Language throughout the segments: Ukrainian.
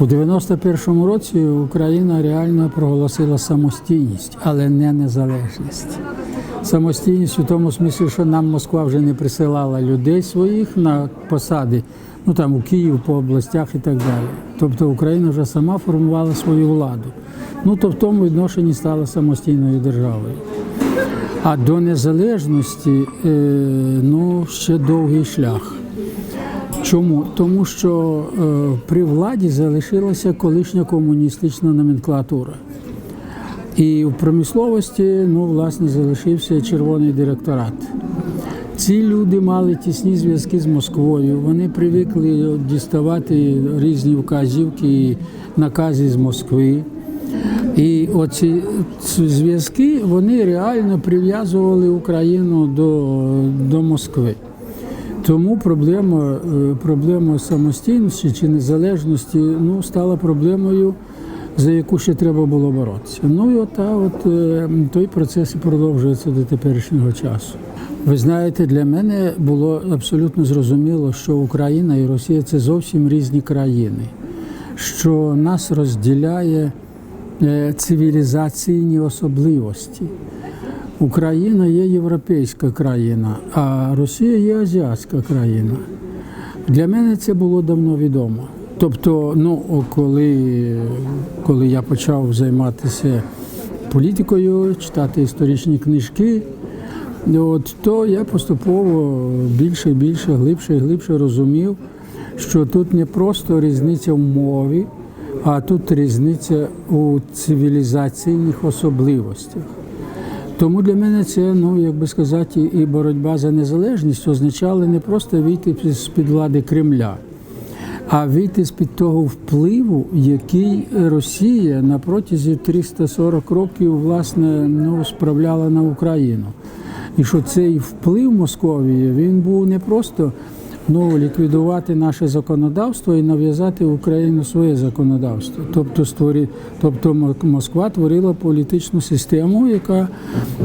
У 91-му році Україна реально проголосила самостійність, але не незалежність. Самостійність у тому смислі, що нам Москва вже не присилала людей своїх на посади, ну там у Київ, по областях і так далі. Тобто Україна вже сама формувала свою владу. Ну то в тому відношенні стала самостійною державою. А до незалежності е, ну, ще довгий шлях. Чому? Тому що е, при владі залишилася колишня комуністична номенклатура. І в промисловості ну, власне, залишився червоний директорат. Ці люди мали тісні зв'язки з Москвою. Вони привикли діставати різні вказівки і накази з Москви. І оці зв'язки вони реально прив'язували Україну до, до Москви. Тому проблема, е, проблема самостійності чи незалежності ну, стала проблемою, за яку ще треба було боротися. Ну і от, от е, той процес і продовжується до теперішнього часу. Ви знаєте, для мене було абсолютно зрозуміло, що Україна і Росія це зовсім різні країни, що нас розділяє е, цивілізаційні особливості. Україна є європейська країна, а Росія є азіатська країна. Для мене це було давно відомо. Тобто, ну, коли, коли я почав займатися політикою, читати історичні книжки, от, то я поступово більше і більше, глибше і глибше розумів, що тут не просто різниця в мові, а тут різниця у цивілізаційних особливостях. Тому для мене це, ну як би сказати, і боротьба за незалежність означала не просто вийти з під влади Кремля, а вийти з під того впливу, який Росія на протязі 340 років власне ну, справляла на Україну. І що цей вплив Московії він був не просто ну, ліквідувати наше законодавство і нав'язати в Україну своє законодавство. Тобто, створі, тобто Москва творила політичну систему, яка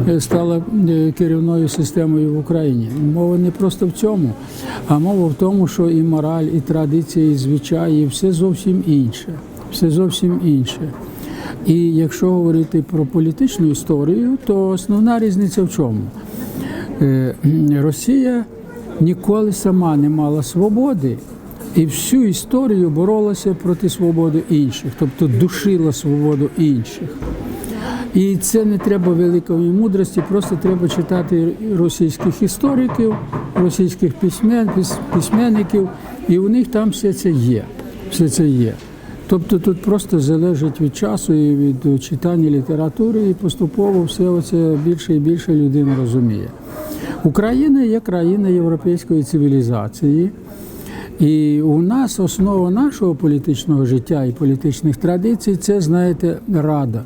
е, стала е, керівною системою в Україні. Мова не просто в цьому, а мова в тому, що і мораль, і традиції, і звичаї, все зовсім інше. Все зовсім інше. І якщо говорити про політичну історію, то основна різниця в чому? Е, Росія ніколи сама не мала свободи і всю історію боролася проти свободи інших, тобто душила свободу інших. І це не треба великої мудрості, просто треба читати російських істориків, російських письмен, письменників, і у них там все це є. Все це є. Тобто тут просто залежить від часу і від читання літератури, і поступово все це більше і більше людина розуміє. Україна є країна європейської цивілізації. І у нас основа нашого політичного життя і політичних традицій це, знаєте, рада.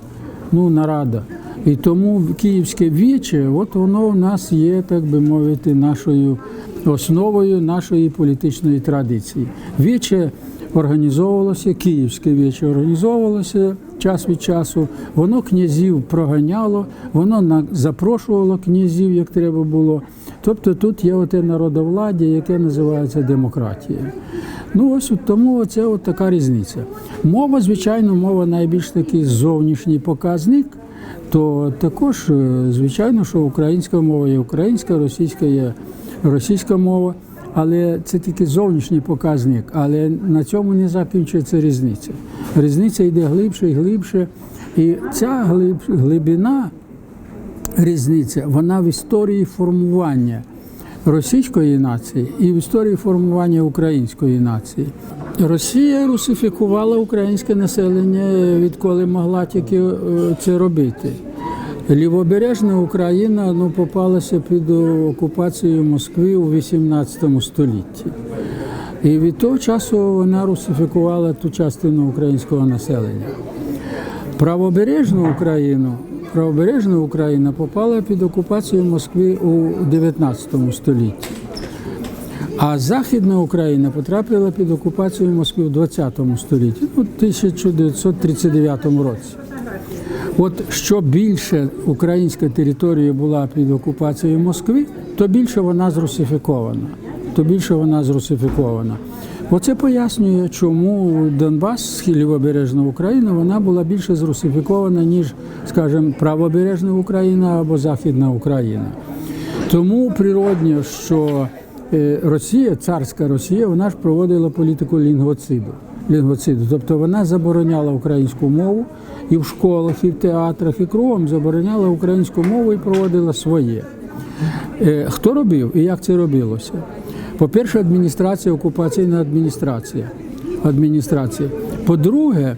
Ну, нарада. І тому київське віче, от воно в нас є, так би мовити, нашою основою нашої політичної традиції. Віче організовувалося, київське віче організовувалося час від часу. Воно князів проганяло, воно запрошувало князів, як треба було. Тобто тут є оте народовладдя, яке називається демократією. Ну ось тому це от така різниця. Мова, звичайно, мова найбільш такий зовнішній показник. То також, е, звичайно, що українська мова є українська, російська є російська мова, але це тільки зовнішній показник. Але на цьому не закінчується різниця. Різниця йде глибше і глибше. І ця глиб, глибина різниця, вона в історії формування російської нації і в історії формування української нації. Росія русифікувала українське населення, відколи могла тільки е, це робити. Лівобережна Україна ну, попалася під окупацією Москви у 18 столітті. І від того часу вона русифікувала ту частину українського населення. Правобережну Україну, правобережна Україна попала під окупацію Москви у 19 столітті. А Західна Україна потрапила під окупацію Москви в 20 столітті, ну, 1939 році. От що більше українська територія була під окупацією Москви, то більше вона зрусифікована. То більше вона зрусифікована. Оце пояснює, чому Донбас, лівобережна Україна, вона була більше зрусифікована, ніж, скажімо, правобережна Україна або Західна Україна. Тому природньо, що е, Росія, царська Росія, вона ж проводила політику лінгвоциду. Лінгвоциду. Тобто вона забороняла українську мову і в школах, і в театрах, і кругом забороняла українську мову і проводила своє. Е, Хто робив і як це робилося? По-перше, адміністрація, окупаційна адміністрація. адміністрація. По-друге,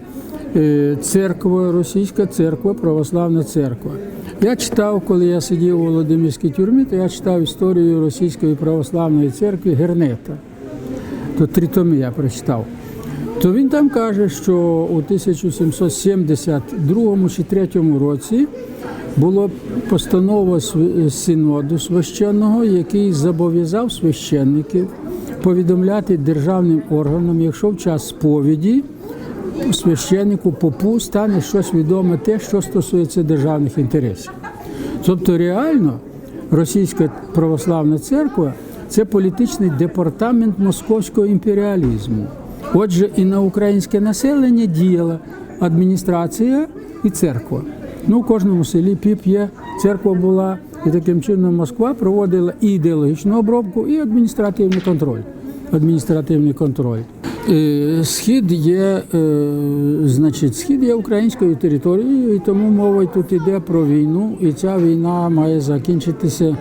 е, церква, російська церква, православна церква. Я читав, коли я сидів у Володимирській тюрмі, то я читав історію Російської православної церкви Гернета. То три томи я прочитав. То він там каже, що у 1772 чи 3 році було постанова синоду священного, який зобов'язав священників повідомляти державним органам, якщо в час сповіді священнику попу стане щось відоме те, що стосується державних інтересів. Тобто реально російська православна церква це політичний департамент московського імперіалізму. Отже, і на українське населення діяла адміністрація і церква. Ну, у кожному селі піп є, церква була, і таким чином Москва проводила і ідеологічну обробку, і адміністративний контроль. Адміністративний контроль. Е, Схід є, е, значить, схід є українською територією, і тому мова тут йде про війну, і ця війна має закінчитися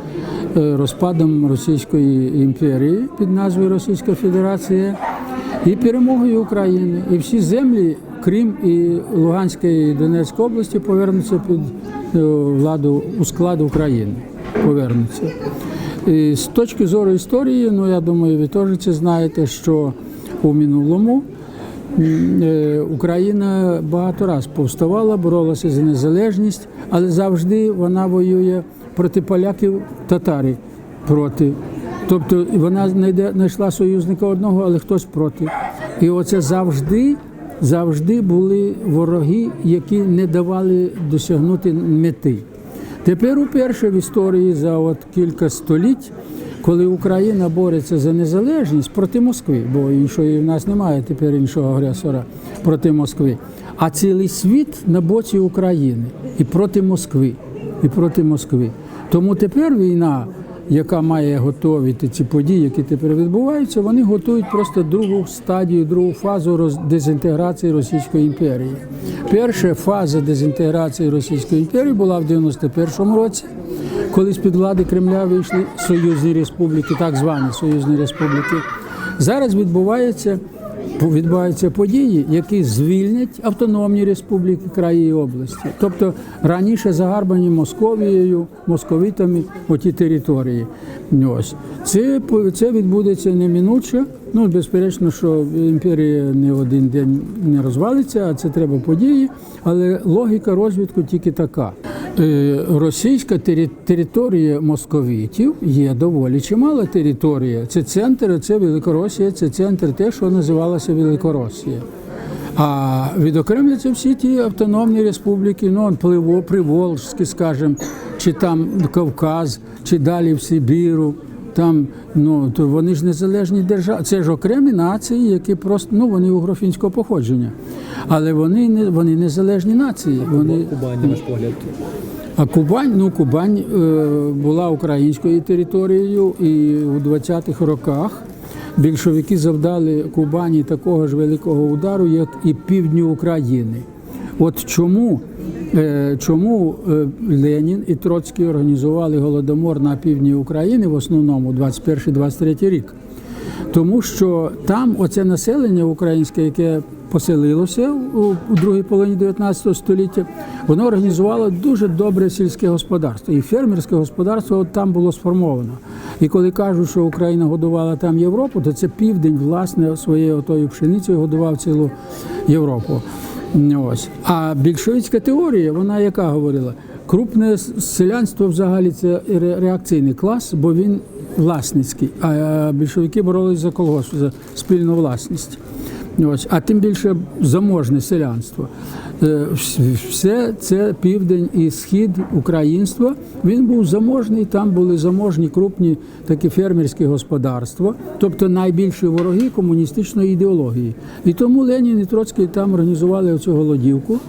е, розпадом Російської імперії під назвою Російська Федерація і перемогою України. І всі землі, крім і Луганської і Донецької області, повернуться під е, владу у склад України. Повернуться. І з точки зору історії, ну я думаю, ви теж це знаєте, що у минулому е, Україна багато разів повставала, боролася за незалежність, але завжди вона воює проти поляків, татари проти. Тобто вона знайшла союзника одного, але хтось проти. І оце завжди, завжди були вороги, які не давали досягнути мети. Тепер уперше в історії за от кілька століть, коли Україна бореться за незалежність проти Москви, бо іншої в нас немає тепер іншого агресора проти Москви, а цілий світ на боці України і проти Москви, і проти Москви. Тому тепер війна, яка має готувати ці події, які тепер відбуваються, вони готують просто другу стадію, другу фазу дезінтеграції Російської імперії. Перша фаза дезінтеграції Російської імперії була в 91-му році, коли з-під влади Кремля вийшли союзні республіки, так звані союзні республіки. Зараз відбувається відбуваються події, які звільнять автономні республіки, краї і області. Тобто раніше загарбані Московією, московитами оті території. Ось це це відбудеться неминуче. Ну безперечно, що імперія не один день не розвалиться, а це треба події. Але логіка розвитку тільки така. Е, Російська територія московітів є доволі чимала територія. Це центр, це Великоросія, це центр те, що називалося Великоросія. А відокремляться всі ті автономні республіки, ну, Пливо, Приволжські, скажімо, чи там Кавказ, чи далі в Сибіру. Там ну то вони ж незалежні держави. Це ж окремі нації, які просто ну вони угрофінського походження, але вони не вони незалежні нації. Вони Кубань, на ваш погляд. а Кубань, ну Кубань е, була українською територією, і у 20-х роках більшовики завдали Кубані такого ж великого удару, як і півдню України. От чому, чому е, Ленін і Троцький організували голодомор на півдні України в основному 21-23 рік? Тому що там оце населення українське, яке поселилося у другій половині 19 століття, воно організувало дуже добре сільське господарство. І фермерське господарство от там було сформовано. І коли кажуть, що Україна годувала там Європу, то це південь, власне, своєю отою пшеницею годував цілу Європу. Ось. А більшовицька теорія, вона яка говорила? Крупне селянство взагалі це ре- реакційний клас, бо він власницький. А більшовики боролись за колгосп, за спільну власність. Ось, а тим більше заможне селянство. Е, Все це південь і схід українства. Він був заможний, там були заможні крупні такі фермерські господарства, тобто найбільші вороги комуністичної ідеології. І тому Ленін і Троцький там організували оцю голодівку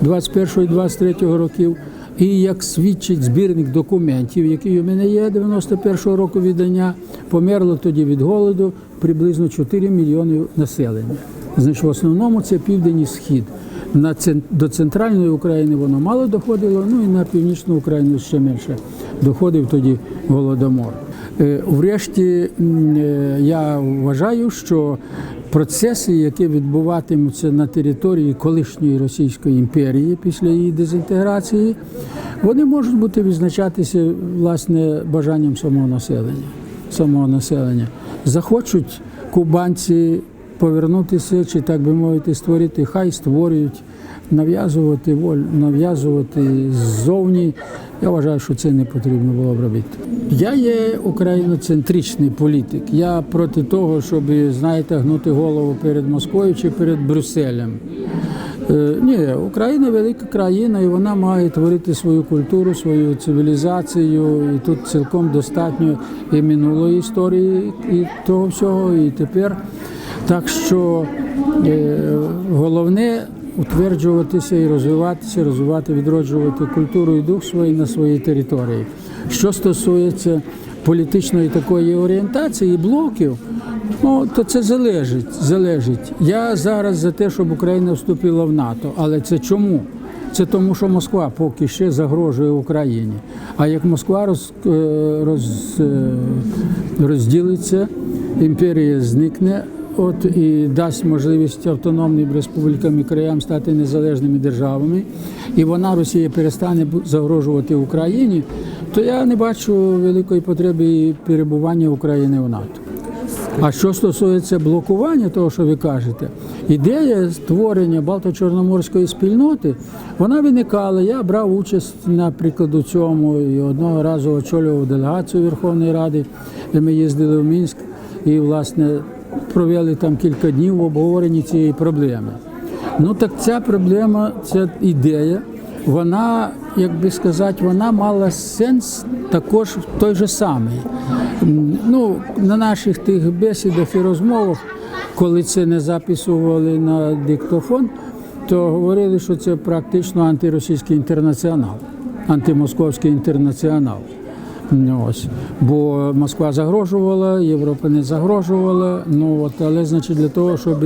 21 і 23 років. І як свідчить збірник документів, який у мене є 91-го року видання, померло тоді від голоду приблизно 4 мільйони населення. Значить, в основному це південь і схід. На до центральної України воно мало доходило, ну і на північну Україну ще менше доходив тоді голодомор. Е, Врешті е, я вважаю, що процеси, які відбуватимуться на території колишньої Російської імперії після її дезінтеграції, вони можуть бути відзначатися власне бажанням самого населення. Самого населення. Захочуть кубанці повернутися, чи так би мовити, створити, хай створюють, нав'язувати волю, нав'язувати ззовні. Я вважаю, що це не потрібно було б робити. Я є україноцентричний політик. Я проти того, щоб, знаєте, гнути голову перед Москвою чи перед Брюсселем. Е, Ні, Україна велика країна, і вона має творити свою культуру, свою цивілізацію. І тут цілком достатньо і минулої історії, і того всього, і тепер. Так що е, головне утверджуватися і розвиватися, розвивати, відроджувати культуру і дух свій на своїй території. Що стосується політичної такої орієнтації, блоків, ну то це залежить. залежить. Я зараз за те, щоб Україна вступила в НАТО, але це чому? Це тому, що Москва поки ще загрожує Україні. А як Москва роз, е, роз, е, розділиться, імперія зникне. От і дасть можливість автономним республікам і краям стати незалежними державами, і вона Росія перестане загрожувати Україні, то я не бачу великої потреби перебування України в НАТО. А що стосується блокування, того, що ви кажете, ідея створення Балто-Чорноморської спільноти, вона виникала. Я брав участь, наприклад, у цьому і одного разу очолював делегацію Верховної Ради, де ми їздили в Мінськ і, власне, провели там кілька днів в обговоренні цієї проблеми. Ну так ця проблема, ця ідея, вона, як би сказати, вона мала сенс також той же самий. Ну, на наших тих бесідах і розмовах, коли це не записували на диктофон, то говорили, що це практично антиросійський інтернаціонал, антимосковський інтернаціонал. Ну, Ось. Бо Москва загрожувала, Європа не загрожувала. Ну от, але значить для того, щоб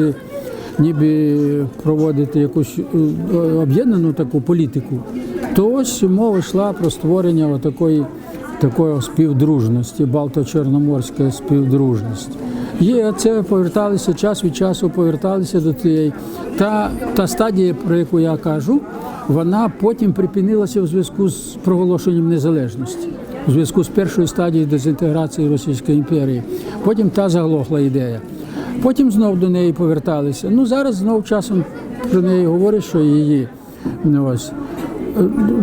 ніби проводити якусь е, об'єднану таку політику, то ось мова йшла про створення такої такої співдружності, Балто-Чорноморська співдружність. Є це поверталися час від часу, поверталися до тієї. Та, та стадія, про яку я кажу, вона потім припинилася в зв'язку з проголошенням незалежності, у зв'язку з першою стадією дезінтеграції Російської імперії. Потім та заглохла ідея. Потім знов до неї поверталися. Ну зараз знов часом про неї говорять, що її ну, ось.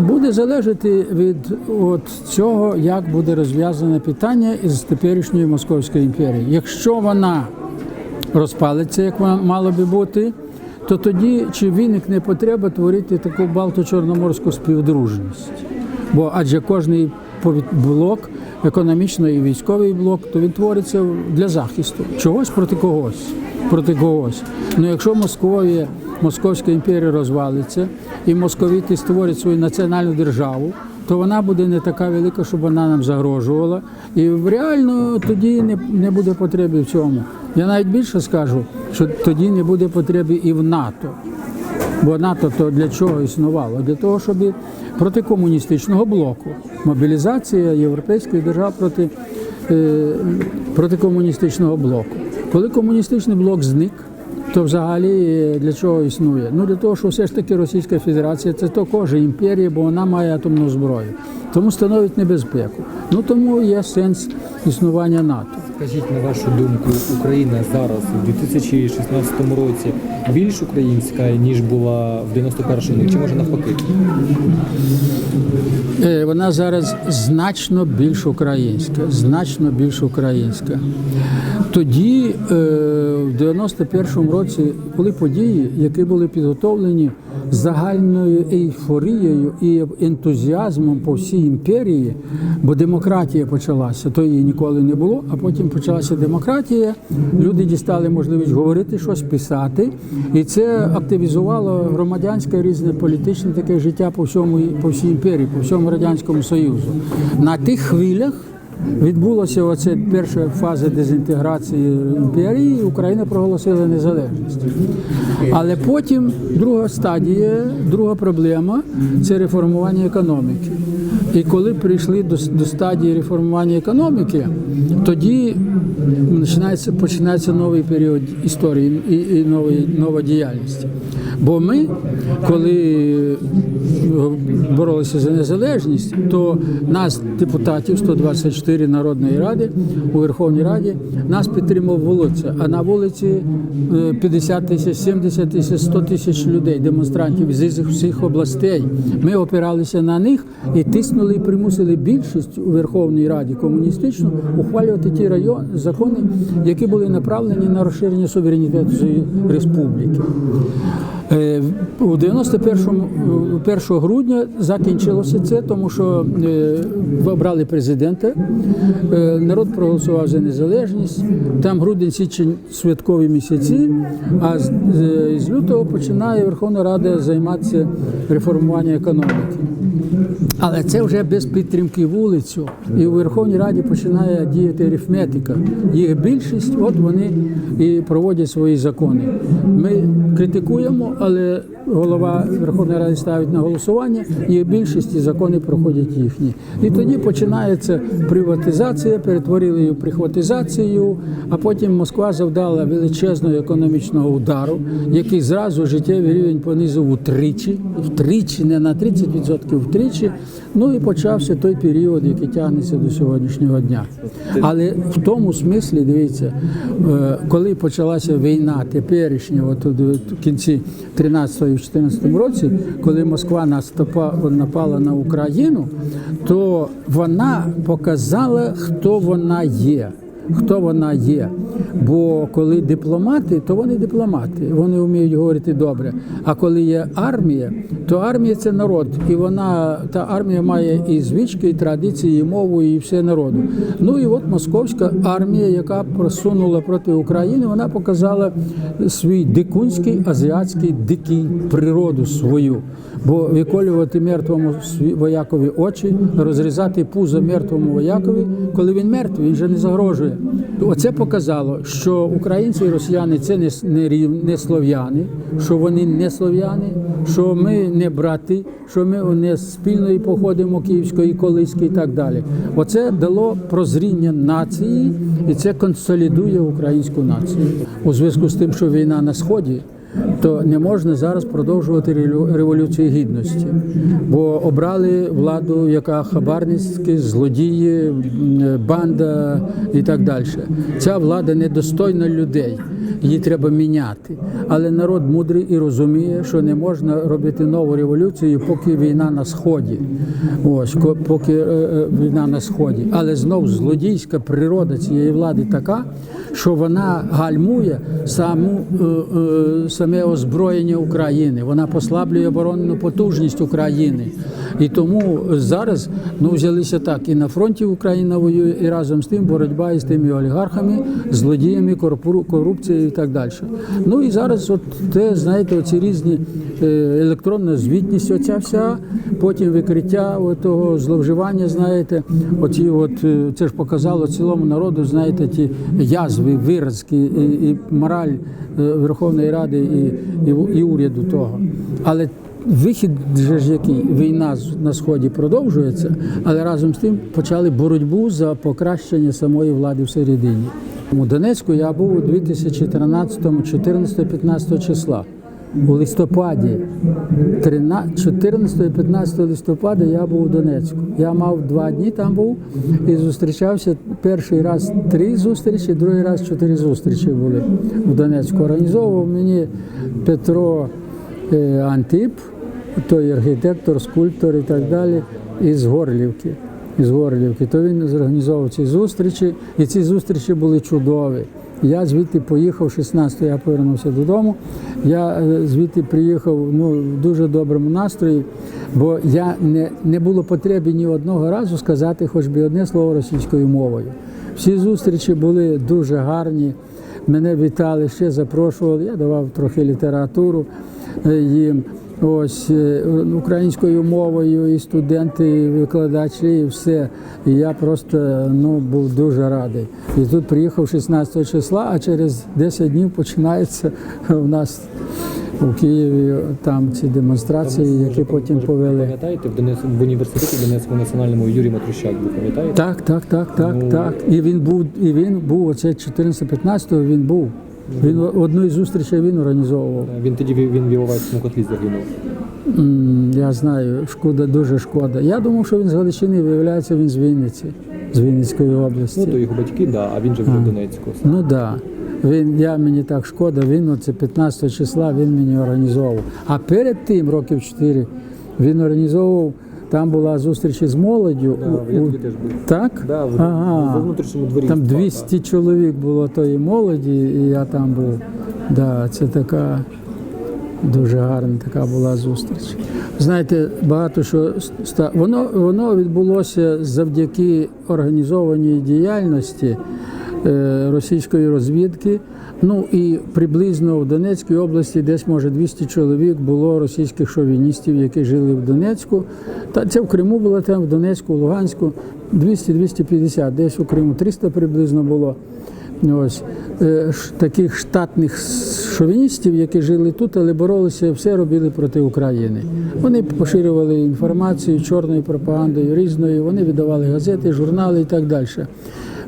Буде залежати від от цього, як буде розв'язане питання із теперішньою Московською імперією. Якщо вона розпалиться, як вона мала би бути, то тоді чи виникне потреба творити таку Балто-Чорноморську співдружність? Бо адже кожний блок, економічний і військовий блок, то він твориться для захисту чогось проти когось. Проти когось. Ну якщо Московія, Московська імперія розвалиться і московіти створять свою національну державу, то вона буде не така велика, щоб вона нам загрожувала. І реально тоді не, не буде потреби в цьому. Я навіть більше скажу, що тоді не буде потреби і в НАТО. Бо НАТО то для чого існувало? Для того, щоб проти комуністичного блоку. Мобілізація європейських держав проти, е, проти комуністичного блоку. Коли комуністичний блок зник, то взагалі е, для чого існує? Ну для того, що все ж таки Російська Федерація це також імперія, бо вона має атомну зброю. Тому становить небезпеку. Ну тому є сенс існування НАТО. Скажіть, на вашу думку, Україна зараз у 2016 році більш українська, ніж була в 91-му, чи може навпаки? Е, Вона зараз значно більш українська, значно більш українська. Тоді, е, в 91-му році, були події, які були підготовлені загальною ейфорією і ентузіазмом по всій імперії, бо демократія почалася. То її ніколи не було, а потім почалася демократія. Люди дістали можливість говорити щось, писати, і це активізувало громадянське різне політичне таке життя по всьому по всій імперії, по всьому радянському союзу. На тих хвилях. Відбулася оце перша фаза дезінтеграції імперії, і Україна проголосила незалежність. Але потім друга стадія, друга проблема це реформування економіки. І коли прийшли до, до стадії реформування економіки, тоді починається, починається новий період історії і, і новий, нова діяльність. Бо ми, коли боролися за незалежність, то нас, депутатів 124 Народної ради у Верховній Раді, нас підтримав вулиця. А на вулиці е, 50 тисяч, 70 тисяч, 100 тисяч людей, демонстрантів з усіх- областей. Ми опиралися на них і тиснули і примусили більшість у Верховній Раді комуністичну ухвалювати ті райони закони, які були направлені на розширення суверенітету республіки. Е, У 91 1 грудня закінчилося це, тому що е, обрали президента, е, народ проголосував за незалежність. Там грудень, січень святкові місяці. А з лютого починає Верховна Рада займатися реформуванням економіки. Але це вже без підтримки вулицю. І у Верховній Раді починає діяти арифметика. Їх більшість, от вони і проводять свої закони. Ми критикуємо, але голова Верховної Ради ставить на голосування, і в більшості закони проходять їхні. І тоді починається приватизація, перетворили її прихватизацію, а потім Москва завдала величезного економічного удару, який зразу життєвий рівень понизив утричі, втричі, не на 30%, втричі. Ну і почався той період, який тягнеться до сьогоднішнього дня. Але в тому смислі, дивіться, е, коли почалася війна теперішня, от в кінці 13-го 2014 році, коли Москва напала на Україну, то вона показала, хто вона є. Хто вона є? Бо коли дипломати, то вони дипломати, вони вміють говорити добре. А коли є армія, то армія це народ, і вона та армія має і звички, і традиції, і мову, і все народу. Ну і от московська армія, яка просунула проти України, вона показала свій дикунський азіатський дикий природу свою. Бо виколювати мертвому воякові очі, розрізати пузо мертвому воякові, коли він мертвий, він вже не загрожує. Оце показало, що українці і росіяни це не, не, не слов'яни, що вони не слов'яни, що ми не брати, що ми не спільної походимо київської, колиської і так далі. Оце дало прозріння нації, і це консолідує українську націю у зв'язку з тим, що війна на сході то не можна зараз продовжувати револю- революцію гідності, бо обрали владу, яка хабарницькі, злодії, банда і так далі. Ця влада недостойна людей. Її треба міняти. Але народ мудрий і розуміє, що не можна робити нову революцію, поки війна на сході. Ось поки е, е, війна на сході. Але знов злодійська природа цієї влади така, що вона гальмує саму е, саме озброєння України. Вона послаблює оборонну потужність України. І тому зараз ну взялися так. І на фронті Україна воює, і разом з тим боротьба із тими олігархами, злодіями, корупцією і так далі. Ну і зараз, от те, знаєте, оці різні е, електронна звітність, оця вся, потім викриття того зловживання, знаєте, оці от е, це ж показало цілому народу, знаєте, ті язви, виразки і, і мораль е, Верховної Ради і, і, і уряду того. Але Вихід же ж який війна на сході продовжується, але разом з тим почали боротьбу за покращення самої влади всередині. У Донецьку я був у 2013, 14, 15 числа. у листопаді, 14-15 листопада я був у Донецьку. Я мав два дні там був і зустрічався перший раз три зустрічі, другий раз чотири зустрічі були в Донецьку. Організовував мені Петро Антип, той архітектор, скульптор і так далі, із Горлівки. Із Горлівки, то він зорганізовував ці зустрічі, і ці зустрічі були чудові. Я звідти поїхав 16 я повернувся додому. Я е, звідти приїхав ну, в дуже доброму настрої, бо я не, не було потреби ні одного разу сказати хоч би одне слово російською мовою. Всі зустрічі були дуже гарні. Мене вітали, ще запрошували. Я давав трохи літературу е, їм. Ось е, українською мовою, і студенти, і викладачі, і все. І я просто ну, був дуже радий. І тут приїхав 16 числа, а через 10 днів починається у нас у Києві там ці демонстрації, які потім повели. Пам'ятаєте, в, Донець... в університеті Донецькому національному Юрій Матрущак був, пам'ятаєте? Так, так, так, так, Ну. так. І він був, і він був оце 14-15 він був. Він одну із зустрічей він організовував. Він тоді він в Іловайському котлі загинув. М, Я знаю, шкода, дуже шкода. Я думав, що він з Галичини, виявляється, він з Вінниці, з Вінницької області. Ну, то його батьки, да, а він же вже в Донецьку. Ну так. Да. Він, я мені так шкода, він оце 15 числа він мені організовував. А перед тим, років 4, він організовував, там була зустріч із молоддю. Да, у- я у- теж був. Так? Да, в, ага. во внутрішньому дворі. Там справа. 200 чоловік було тої молоді, і я там був. Да, це така дуже гарна така була зустріч. Знаєте, багато що ста... воно, воно відбулося завдяки організованій діяльності російської розвідки. Ну і приблизно в Донецькій області десь може 200 чоловік було російських шовіністів, які жили в Донецьку. Та це в Криму було там, в Донецьку, в Луганську 200-250, десь у Криму 300 приблизно було. Ось е, таких штатних шовіністів, які жили тут, але боролися, все робили проти України. Вони поширювали інформацію чорною пропагандою різною, вони видавали газети, журнали і так далі.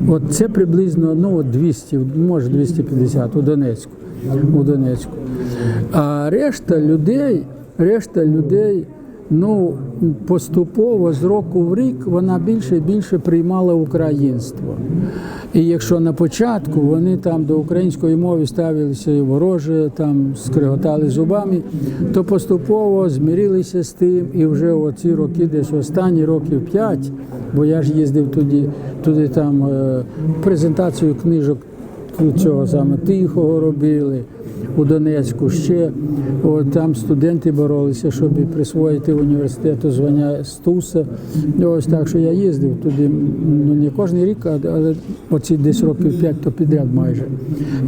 От це приблизно ну, от 200, може 250 у Донецьку. У Донецьку. А решта людей, решта людей ну, поступово з року в рік вона більше і більше приймала українство. І якщо на початку вони там до української мови ставилися вороже, там скриготали зубами, то поступово змірилися з тим, і вже оці роки, десь останні років п'ять, бо я ж їздив туди, туди там е, презентацію книжок цього саме тихого робили у Донецьку. Ще от, там студенти боролися, щоб присвоїти університету звання Стуса. Ось так, що я їздив туди, ну не кожен рік, але оці десь років п'ять то підряд майже.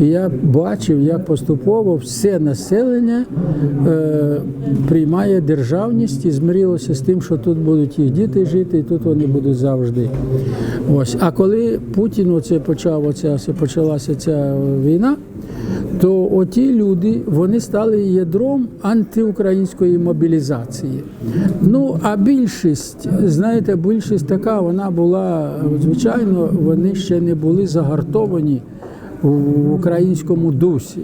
І я бачив, як поступово все населення е, приймає державність і змирилося з тим, що тут будуть їх діти жити, і тут вони будуть завжди. Ось. А коли Путін оце почав, оця, почалася ця війна, то оті люди вони стали ядром антиукраїнської мобілізації. Ну а більшість, знаєте, більшість така вона була, звичайно, вони ще не були загартовані в українському дусі.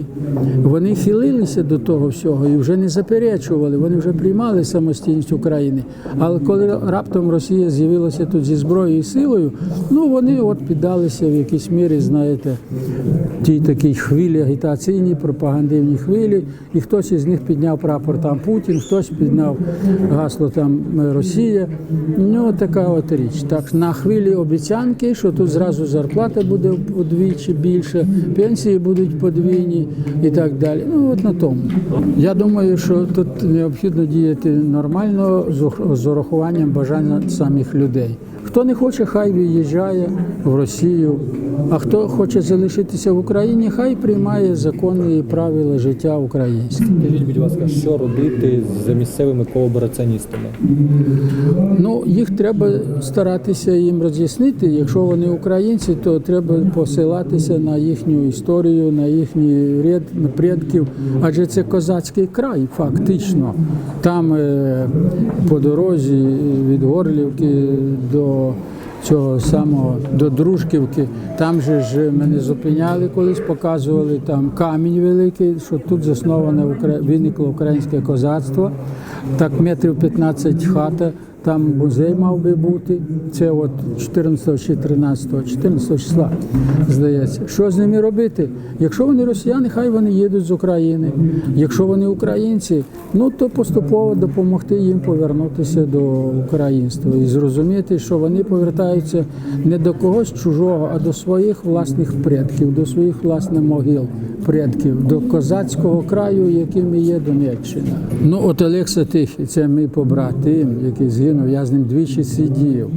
Вони хилилися до того всього і вже не заперечували, вони вже приймали самостійність України. Але коли раптом Росія з'явилася тут зі зброєю і силою, ну вони от піддалися в якійсь мірі, знаєте, тій такій хвилі агітаційній, пропагандивній хвилі, і хтось із них підняв прапор там Путін, хтось підняв гасло там е, Росія. Ну, така от річ. Так, на хвилі обіцянки, що тут зразу зарплата буде вдвічі більше, пенсії будуть подвійні і так далі. Ну, от на тому. Я думаю, що тут необхідно діяти нормально з урахуванням бажання самих людей. Хто не хоче, хай виїжджає в Росію. А хто хоче залишитися в Україні, хай приймає закони і правила життя українське. Скажіть, будь ласка, що робити з місцевими колабораціоністами? Ну, їх треба старатися їм роз'яснити. Якщо вони українці, то треба посилатися на їхню історію, на їхній предків. Адже це козацький край, фактично. Там е, по дорозі від Горлівки до цього самого до Дружківки. Там же ж мене зупиняли колись, показували там камінь великий, що тут засноване виникло українське козацтво. Так метрів 15 хата. Там музей мав би бути. Це от 14 чи 13, 14 числа, здається. Що з ними робити? Якщо вони росіяни, хай вони їдуть з України. Якщо вони українці, ну то поступово допомогти їм повернутися до українства і зрозуміти, що вони повертаються не до когось чужого, а до своїх власних предків, до своїх власних могил предків, до козацького краю, яким є Донеччина. Ну от Олекса Тихий, це мій побратим, який згинув. Я з ним двічі сидів.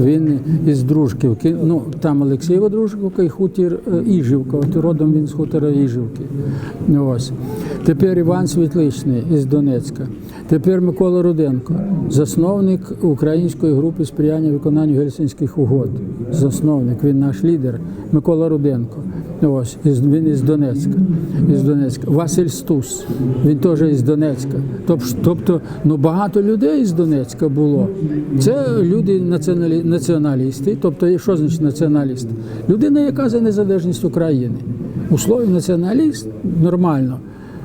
Він із Дружківки. Ну там Олексієва Дружківка і хутір е, Іжівка. От родом він з хутора Іжівки. Ось. Тепер Іван Світличний із Донецька. Тепер Микола Руденко, засновник української групи сприяння виконанню гельсінських угод. Засновник, він наш лідер Микола Руденко. Ось він із Донецька. Із Донецька. Василь Стус, він теж із Донецька. Тобто, ну багато людей з Донецька було. Це люди націоналі... націоналісти. Тобто, що значить націоналіст? Людина, яка за незалежність України. У слові націоналіст нормально.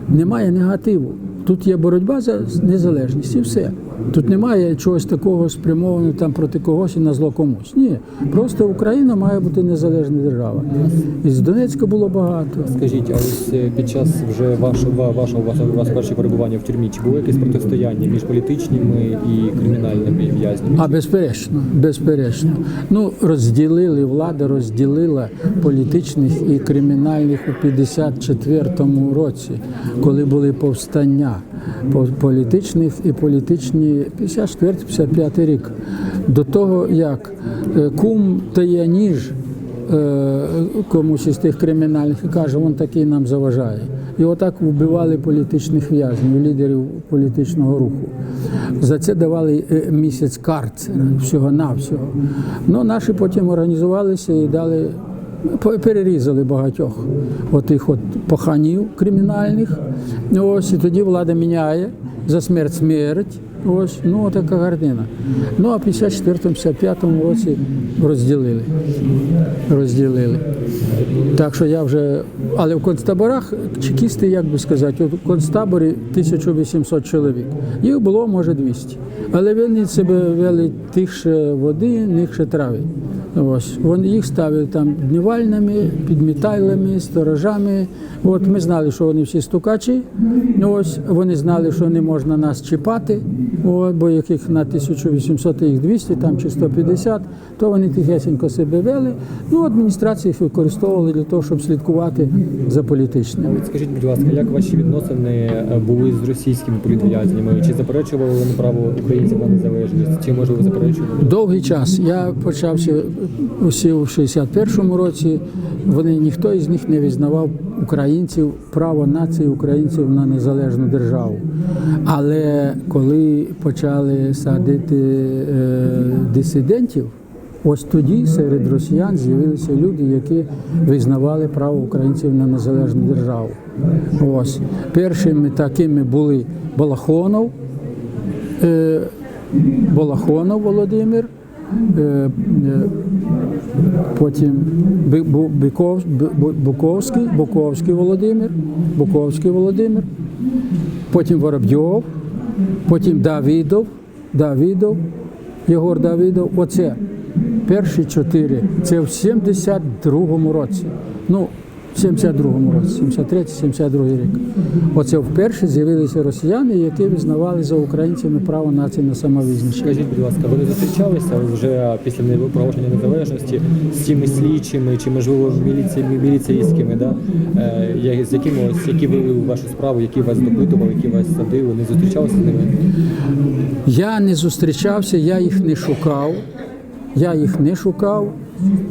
Немає негативу. Тут є боротьба за незалежність і все. Тут немає чогось такого спрямованого там проти когось і на зло комусь. Ні. Просто Україна має бути незалежна держава. І з Донецька було багато. Скажіть, а ось е, під час вже вашого вашого вашого, вашого першого перебування в тюрмі, чи було якесь протистояння між політичними і кримінальними в'язнями? А безперечно, безперечно. Ну розділили влада, розділила політичних і кримінальних у 54-му році, коли були повстання по- політичних і політичні 54-55 рік. До того як е, кум дає ніж е, комусь із тих кримінальних і каже, він такий нам заважає. І отак вбивали політичних в'язнів, лідерів політичного руху. За це давали е, місяць карцера, всього-навсього. Ну, наші потім організувалися і дали, перерізали багатьох отих от паханів кримінальних. Ось, і тоді влада міняє за смерть смерть. Ось, ну така картина. Ну а в 54-55 році розділили. Розділили. Так що я вже. Але в концтаборах чекісти, як би сказати, в концтаборі 1800 чоловік. Їх було, може, 200. Але вони себе вели тихше води, нігше трави. Ось вони їх ставили там днівальними, підмітайлами, сторожами. От ми знали, що вони всі стукачі. Ось вони знали, що не можна нас чіпати. От, бо яких на 1800 їх 200 там чи 150, то вони тихесенько себе вели. Ну, адміністрації їх використовували для того, щоб слідкувати за політичними. Скажіть, будь ласка, як ваші відносини е, були з російськими політв'язнями? Чи заперечували вони право українців на незалежність? Чи можливо заперечували? Довгий час я почався усі в 61-му році. Вони ніхто із них не визнавав українців, право нації українців на незалежну державу. Але коли почали садити е, дисидентів, ось тоді серед росіян з'явилися люди, які визнавали право українців на незалежну державу. Ось першими такими були Балахонов. Е, Балахонов Володимир, е, потім Биков- Бу- Бу- Буковський, Буковський Володимир, Буковський Володимир, потім Воробйов, потім Давідов, Давідов, Єгор Давідов. Оце перші чотири. Це в 72-му році. Ну, в 72-му році, 73-72 рік. Оце вперше з'явилися росіяни, які визнавали за українцями право нації на самовизначення. Скажіть, будь ласка, ви не зустрічалися вже після проголошення незалежності з цими слідчими чи можливо міліці, міліцейськими, да? е, з якими ось, які вели вашу справу, які вас допитували, які вас садили, не зустрічалися з ними? Я не зустрічався, я їх не шукав. Я їх не шукав.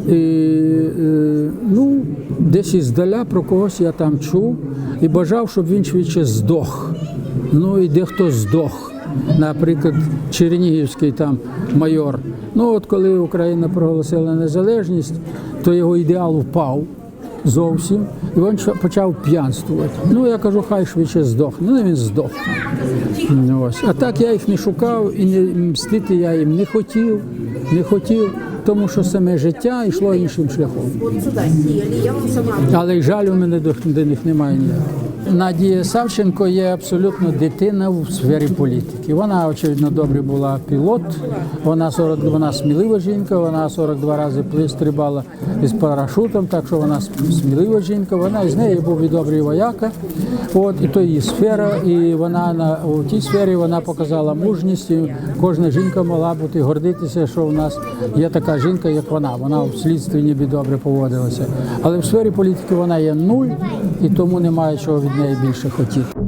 І, е, ну, десь іздаля про когось я там чув і бажав, щоб він швидше здох. Ну і дехто здох. Наприклад, Чернігівський там майор. Ну от коли Україна проголосила незалежність, то його ідеал впав зовсім, і він почав п'янствувати. Ну я кажу, хай швидше здохне. Ну він здох. Ось. А так я їх не шукав і не мстити я їм не хотів, не хотів. тому що саме життя йшло іншим шляхом. Але й жаль у мене до них немає ніякого. Надія Савченко є абсолютно дитина в сфері політики. Вона, очевидно, добре була пілот. Вона 40, вона смілива жінка, вона 42 рази стрибала із парашутом, так що вона смілива жінка. Вона із неї був і добрий вояка. От, і то її сфера, і вона на у тій сфері вона показала мужність. І кожна жінка мала бути гордитися, що в нас є така жінка, як вона. Вона в слідстві ніби добре поводилася. Але в сфері політики вона є нуль, і тому немає чого від неї більше хотіти.